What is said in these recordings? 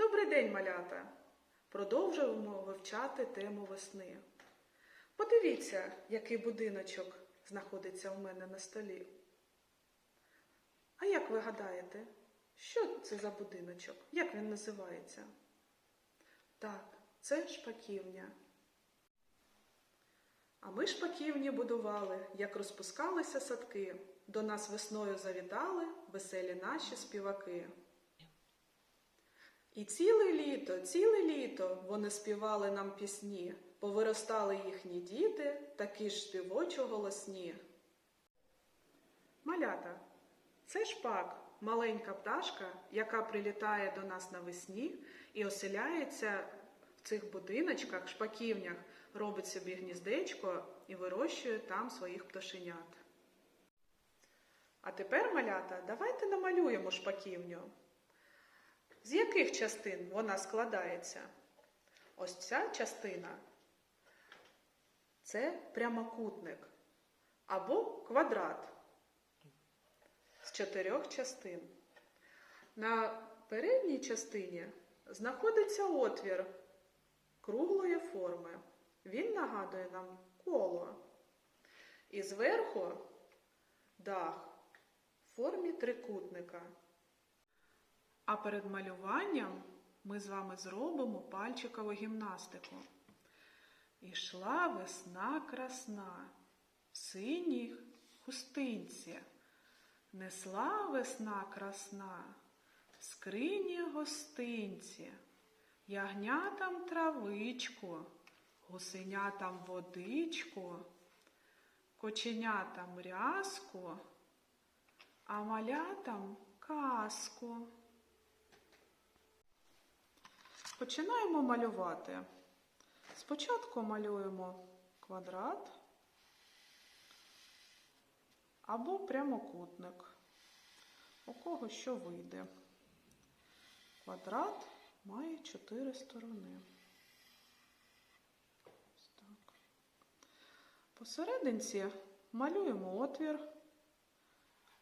Добрий день, малята! Продовжуємо вивчати тему весни. Подивіться, який будиночок знаходиться у мене на столі. А як ви гадаєте, що це за будиночок? Як він називається? Так, це шпаківня. А ми шпаківні будували, як розпускалися садки. До нас весною завітали веселі наші співаки. І ціле літо, ціле літо вони співали нам пісні, повиростали їхні діти, такі ж співочо голосні. Малята, це шпак, маленька пташка, яка прилітає до нас навесні і оселяється в цих будиночках, шпаківнях, робить собі гніздечко і вирощує там своїх пташенят. А тепер, малята, давайте намалюємо шпаківню. З яких частин вона складається? Ось ця частина це прямокутник або квадрат з чотирьох частин. На передній частині знаходиться отвір круглої форми. Він нагадує нам коло. І зверху дах в формі трикутника. А перед малюванням ми з вами зробимо пальчикову гімнастику. Ішла весна красна, в синій хустинці. Несла весна красна, в скрині гостинці, ягнятам травичку, гусенятам водичку, коченятам рязку, а малятам казку. Починаємо малювати. Спочатку малюємо квадрат або прямокутник. У кого що вийде. Квадрат має чотири сторони. Ось. Посерединці малюємо отвір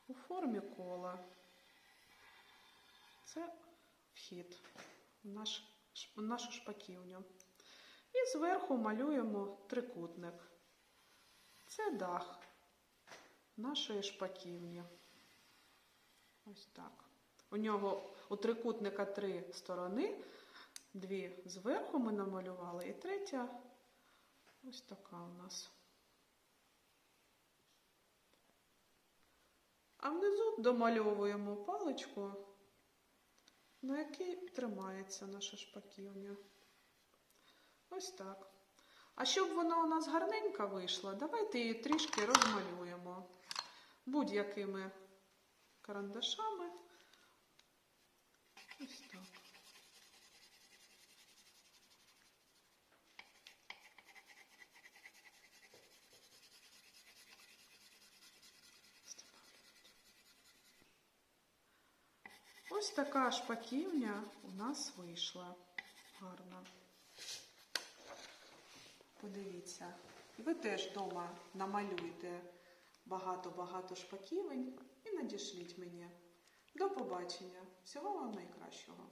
у формі кола. Це вхід в наш, нашу шпаківню. І зверху малюємо трикутник. Це дах нашої шпаківні. Ось так. У нього у трикутника три сторони, дві зверху ми намалювали, і третя ось така у нас. А внизу домальовуємо паличку, на якій тримається наша шпаківня. Ось так. А щоб вона у нас гарненька вийшла, давайте її трішки розмалюємо будь-якими карандашами. Ось так. Ось така шпаківня у нас вийшла гарна. Подивіться, ви теж вдома намалюйте багато-багато шпаківень і надішліть мені. До побачення! Всього вам найкращого!